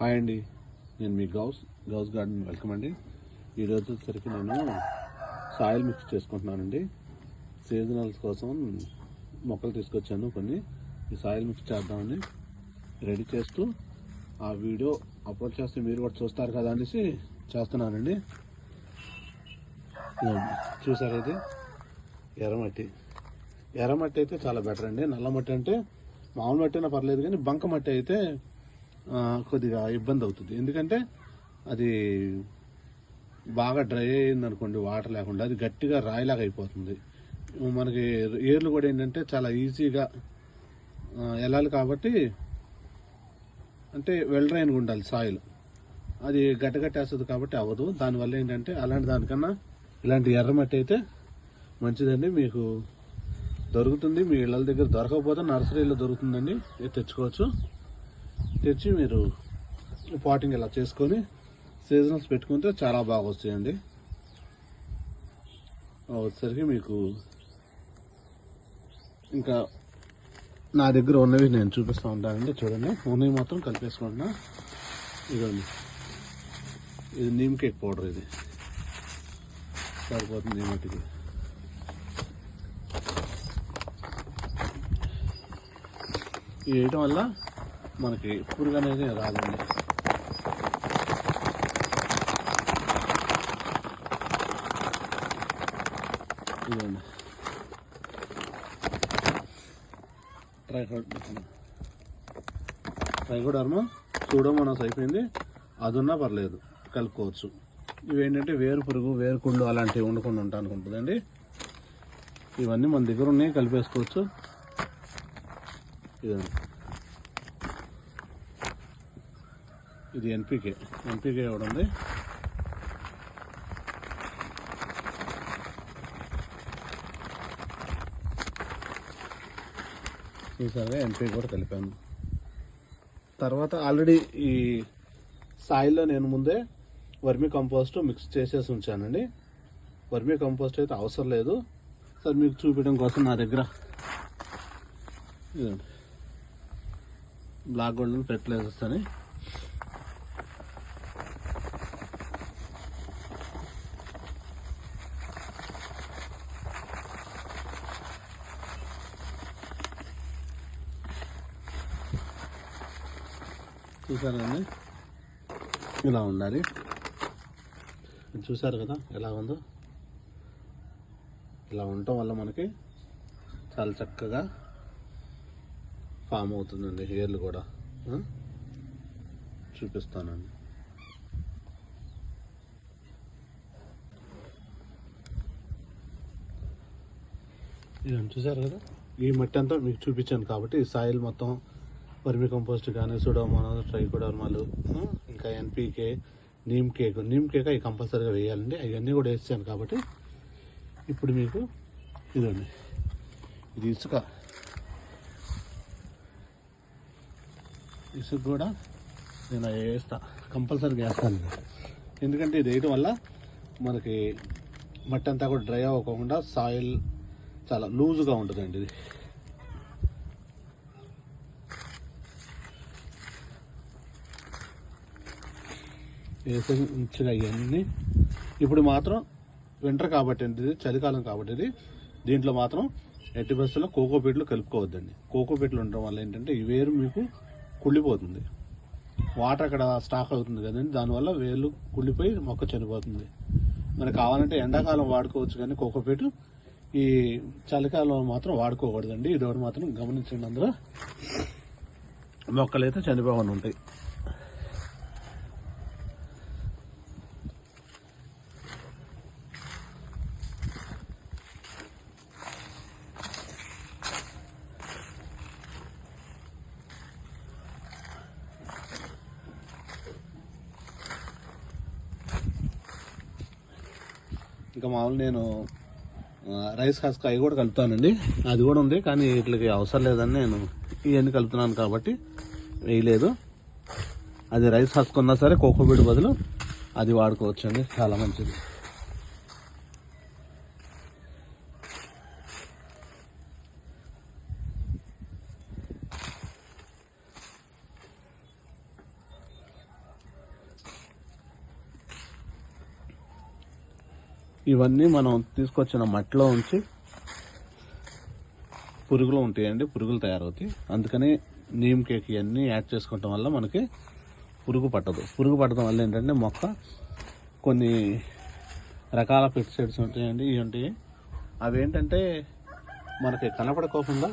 Hi అండి. నేను మీ గౌస్ గౌస్ గార్డెన్ వెల్కమ్ అండి. ఈరోజు వచ్చేసరికి నేను సాయిల్ మిక్స్ చేసుకుంటున్నానండి. సీజనల్స్ కోసం మొక్కలు తీసుకొచ్చాను కొన్ని. ఈ సాయిల్ మిక్స్ చేద్దామని రెడీ చేస్తూ ఆ వీడియో అప్లోడ్ చేస్తే మీరు కూడా చూస్తారు కదా అనేసి చేస్తున్నానండి. చూసారు ఇది? ఎర్రమట్టి. ఎర్రమట్టి అయితే చాలా బెటర్ అండి. నల్ల మట్టి అంటే మామూలు మట్టి అయినా పర్లేదు కానీ బంక మట్టి అయితే కొద్దిగా ఇబ్బంది అవుతుంది. ఎందుకంటే అది బాగా డ్రై అయింది అనుకోండి వాటర్ లేకుండా అది గట్టిగా రాయిలాగా అయిపోతుంది. మనకి ఏర్లు కూడా ఏంటంటే చాలా ఈజీగా వెళ్ళాలి కాబట్టి అంటే వెల్ డ్రైన్గా ఉండాలి సాయిల్. అది గట్టగట్టేస్తుంది కాబట్టి అవ్వదు. దానివల్ల ఏంటంటే అలాంటి దానికన్నా ఇలాంటి ఎర్రమట్టి అయితే మంచిదండి. మీకు దొరుకుతుంది. మీ ఇళ్ళ దగ్గర దొరకకపోతే నర్సరీలో దొరుకుతుందండి. ఇది తెచ్చుకోవచ్చు. తెచ్చి మీరు పాటింగ్ ఇలా చేసుకొని సీజనల్స్ పెట్టుకుంటే చాలా బాగా వస్తాయండి. వచ్చేసరికి మీకు ఇంకా నా దగ్గర ఉన్నవి నేను చూపిస్తూ ఉంటానండి. చూడండి. ఉన్నవి మాత్రం కలిపేసుకుంటున్నా. ఇదండి ఇది నీమ్ కేక్ పౌడర్ ఇది. సరిపోతుంది ఈ మట్టికి ఇది వేయటం వల్ల మనకి పురుగు అనేది రాదండి. ఇదండి ట్రైకోడ్ ట్రైకోడ్ అర్మ సూడోమోనాస్ అయిపోయింది. అది ఉన్నా పర్లేదు కలుపుకోవచ్చు. ఇవేంటంటే వేరు పురుగు వేరు కుళ్ళు అలాంటివి ఉండకుండా ఉంటా అనుకుంటుందండి ఇవన్నీ మన దగ్గర ఉన్నాయి కలిపేసుకోవచ్చు. ఇదండి ఇది ఎన్పికే ఎన్పికే ఒకటి ఉంది. చూసారుగా కూడా కలిపాను తర్వాత ఆల్రెడీ ఈ సాయిల్లో నేను ముందే వర్మీ కంపోస్ట్ మిక్స్ చేసేసి ఉంచానండి. వర్మీ కంపోస్ట్ అయితే అవసరం లేదు. సార్ మీకు చూపించడం కోసం నా దగ్గర బ్లాక్ గోల్డ్ ఫెర్టిలైజర్స్ అని చూసారండి ఇలా ఉండాలి. చూసారు కదా ఎలా ఉందో? ఇలా ఉండటం వల్ల మనకి చాలా చక్కగా ఫామ్ అవుతుందండి హెయిర్లు కూడా. చూపిస్తానండి. ఇదండి చూసారు కదా? ఈ మట్టి అంతా మీకు చూపించాను కాబట్టి ఈ సాయిల్ మొత్తం వర్మి కంపోస్ట్ కానీ సుడోమోనో ట్రైకోడర్మాలు ఇంకా NPK neem cake neem cake అవి కంపల్సరీగా వేయాలండి. అవన్నీ కూడా వేసాను కాబట్టి ఇప్పుడు మీకు ఇదండి. ఇది ఇసుక. ఇసుక కూడా నేను వేస్తా. కంపల్సరీగా వేస్తాను. ఎందుకంటే ఇది వేయడం వల్ల మనకి మట్టి అంతా కూడా డ్రై అవ్వకుండా సాయిల్ చాలా లూజ్గా ఉంటుందండి ఇది. వేసే ఇచ్చిన ఇవన్నీ. ఇప్పుడు మాత్రం వింటర్ కాబట్టి అండి ఇది చలికాలం కాబట్టి ఇది. దీంట్లో మాత్రం ఎట్టి బస్సులో కోకో పీట్లు కలుపుకోవద్దండి. కోకో పీట్లు ఉండడం వల్ల ఏంటంటే ఈ వేరు మీకు కుళ్ళిపోతుంది. వాటర్ అక్కడ స్టాక్ అవుతుంది కదండి. దానివల్ల వేర్లు కుళ్ళిపోయి మొక్క చనిపోతుంది. మనకు కావాలంటే ఎండాకాలం వాడుకోవచ్చు కానీ కోకోపీటు ఈ చలికాలం మాత్రం వాడుకోకూడదండి. ఇది ఒకటి మాత్రం గమనించండి అందులో మొక్కలైతే చనిపోకుండా ఉంటాయి. ఇంకా మామూలు నేను రైస్ కాస్క అవి కూడా కలుపుతానండి. అది కూడా ఉంది కానీ వీటికి అవసరం లేదని నేను ఇవన్నీ కలుపుతున్నాను కాబట్టి వేయలేదు. అది రైస్ హస్కున్నా సరే కోకోబీడ్ బదులు అది వాడుకోవచ్చండి. చాలా మంచిది. ఇవన్నీ మనం తీసుకొచ్చిన మట్టిలో ఉంచి పురుగులు ఉంటాయండి పురుగులు తయారవుతాయి. అందుకని నీమ్ కేక్ ఇవన్నీ యాడ్ చేసుకోవటం వల్ల మనకి పురుగు పట్టదు. పురుగు పట్టడం వల్ల ఏంటంటే మొక్క కొన్ని రకాల పెస్టిసైడ్స్ ఉంటాయండి ఇవి ఉంటాయి. అవి ఏంటంటే మనకి కనపడకోకుండా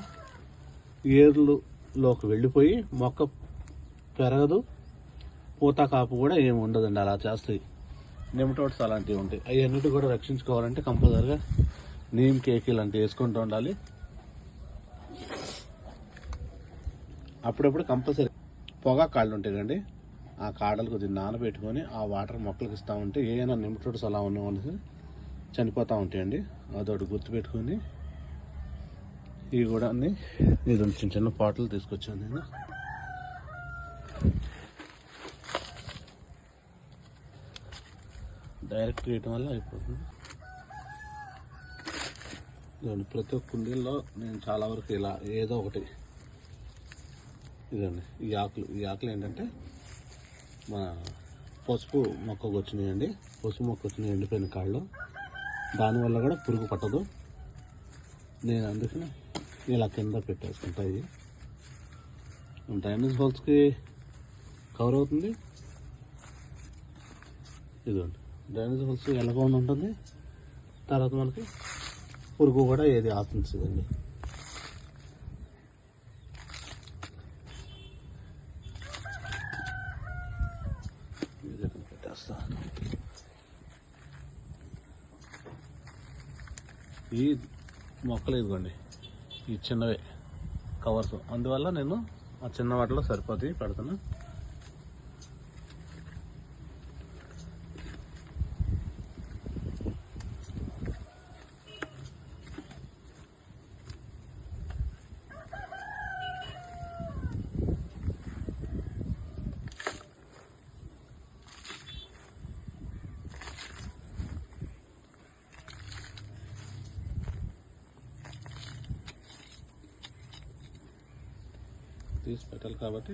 ఏర్లులోకి వెళ్ళిపోయి మొక్క పెరగదు పూత కాపు కూడా ఏమి ఉండదండి అలా చేస్తాయి నెమటోడ్స్ అలాంటివి ఉంటాయి. అవన్నిటి కూడా రక్షించుకోవాలంటే కంపల్సరిగా నీమ్ కేక్ ఇలాంటివి వేసుకుంటూ ఉండాలి. అప్పుడప్పుడు కంపల్సరీ పొగా కాళ్ళు ఉంటాయి కండి ఆ కాడలు కొద్దిగా నానబెట్టుకొని ఆ వాటర్ మొక్కలకు ఇస్తూ ఉంటే ఏమైనా నిమిటోడ్స్ అలా ఉన్నామనేసి చనిపోతూ ఉంటాయండి. అదొకటి గుర్తుపెట్టుకొని ఇవి కూడా అన్ని ఇది చిన్న చిన్న పాటలు తీసుకొచ్చాను నేను. డైరెక్ట్ వేయటం వల్ల అయిపోతుంది. ఇదండి ప్రతి ఒక్క కుండీల్లో నేను చాలా వరకు ఇలా ఏదో ఒకటి ఇదండి ఈ ఆకులు ఈ ఆకులు ఏంటంటే మన పసుపు మొక్కకు వచ్చినాయండి. పసుపు మొక్క వచ్చినాయి ఎండిపోయిన కాళ్ళు. దానివల్ల కూడా పురుగు పట్టదు. నేను అందుకని ఇలా కింద పెట్టేసుకుంటా ఇది డ్రైనేజ్ హోల్స్కి? కవర్ అవుతుంది? ఇదండి డ్రైనేజ్ హోల్స్ ఎలాగోండి ఉంటుంది. తర్వాత మనకి పురుగు కూడా ఏది ఆపించదండి ఈ మొక్కలు ఇదిగోండి. ఈ చిన్నవే కవర్స్. అందువల్ల నేను ఆ చిన్న వాటిలో సరిపోతాయి పెడుతున్నా. తీసి పెట్టాలి కాబట్టి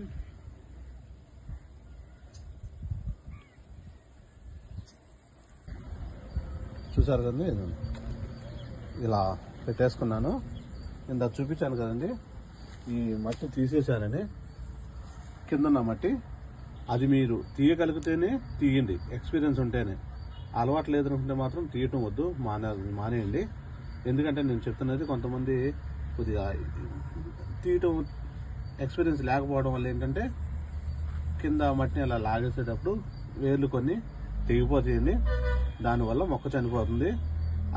చూసారు కదండి? ఇలా పెట్టేసుకున్నాను. ఇంత చూపించాను కదండి. ఈ మట్టి తీసేసానని కిందన్న మట్టి. అది మీరు తీయగలిగితేనే తీయండి. ఎక్స్పీరియన్స్ ఉంటేనే. అలవాటు లేదనుకుంటే మాత్రం తీయటం వద్దు. మానే మానేయండి. ఎందుకంటే నేను చెప్తున్నది కొంతమంది కొద్దిగా తీయటం ఎక్స్పీరియన్స్ లేకపోవడం వల్ల ఏంటంటే కింద మట్టిని అలా లాగేసేటప్పుడు వేర్లు కొన్ని తెగిపోతుంది దానివల్ల మొక్క చనిపోతుంది.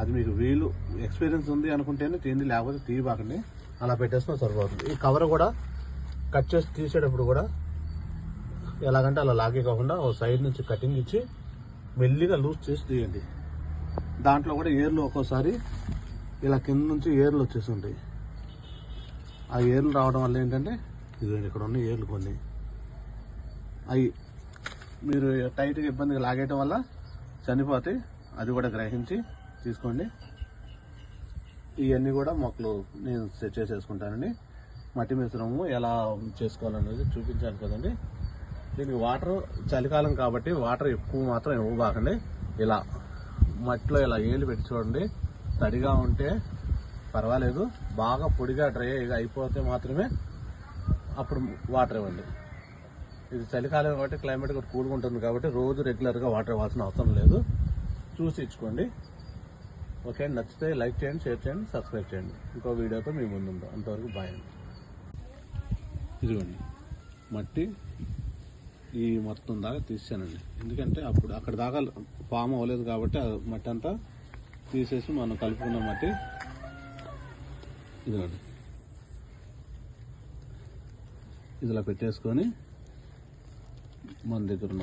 అది మీకు వీలు ఎక్స్పీరియన్స్ ఉంది అనుకుంటేనే తీయండి లేకపోతే తీయబాకండి. అలా పెట్టేసుకుని సరిపోతుంది. ఈ కవర్ కూడా కట్ చేసి తీసేటప్పుడు కూడా ఎలాగంటే అలా లాగే కాకుండా ఓ సైడ్ నుంచి కటింగ్ ఇచ్చి మెల్లిగా లూజ్ చేసి తీయండి. దాంట్లో కూడా ఏర్లు ఒక్కోసారి ఇలా కింద నుంచి ఏర్లు వచ్చేసి ఉంటాయి. ఆ ఏర్లు రావడం వల్ల ఏంటంటే ఇదిగోండి ఇక్కడ ఉన్న ఏర్లు కొన్ని. అవి మీరు టైట్గా ఇబ్బందిగా లాగేయటం వల్ల చనిపోతాయి అది కూడా గ్రహించి తీసుకోండి. ఇవన్నీ కూడా మొక్కలు నేను సెట్ చేసేసుకుంటానండి. మట్టి మిశ్రమము ఎలా చేసుకోవాలనేది చూపించాను కదండి. దీనికి వాటర్ చలికాలం కాబట్టి వాటర్ ఎక్కువ మాత్రం ఇవ్వబాకండి. ఇలా మట్టిలో ఇలా ఏలు పెట్టి చూడండి. తడిగా ఉంటే పర్వాలేదు. బాగా పొడిగా డ్రై అయిపోతే మాత్రమే అప్పుడు వాటర్ ఇవ్వండి. ఇది చలికాలం కాబట్టి క్లైమేట్ కూడా కూల్గా ఉంటుంది కాబట్టి రోజు రెగ్యులర్గా వాటర్ ఇవ్వాల్సిన అవసరం లేదు. చూసి ఇచ్చుకోండి. ఓకే నచ్చితే లైక్ చేయండి షేర్ చేయండి సబ్స్క్రైబ్ చేయండి. ఇంకో వీడియోతో మీ ముందు అంతవరకు బాయ్ అండి. ఇదిగోండి. మట్టి ఈ మొత్తం దాకా తీసానండి. ఎందుకంటే అప్పుడు అక్కడ దాకా ఫామ్ అవ్వలేదు కాబట్టి అది మట్టి అంతా తీసేసి మనం కలుపుకున్న మట్టి ఇదిగోండి. ఇదిలా పెట్టేసుకొని మన దగ్గర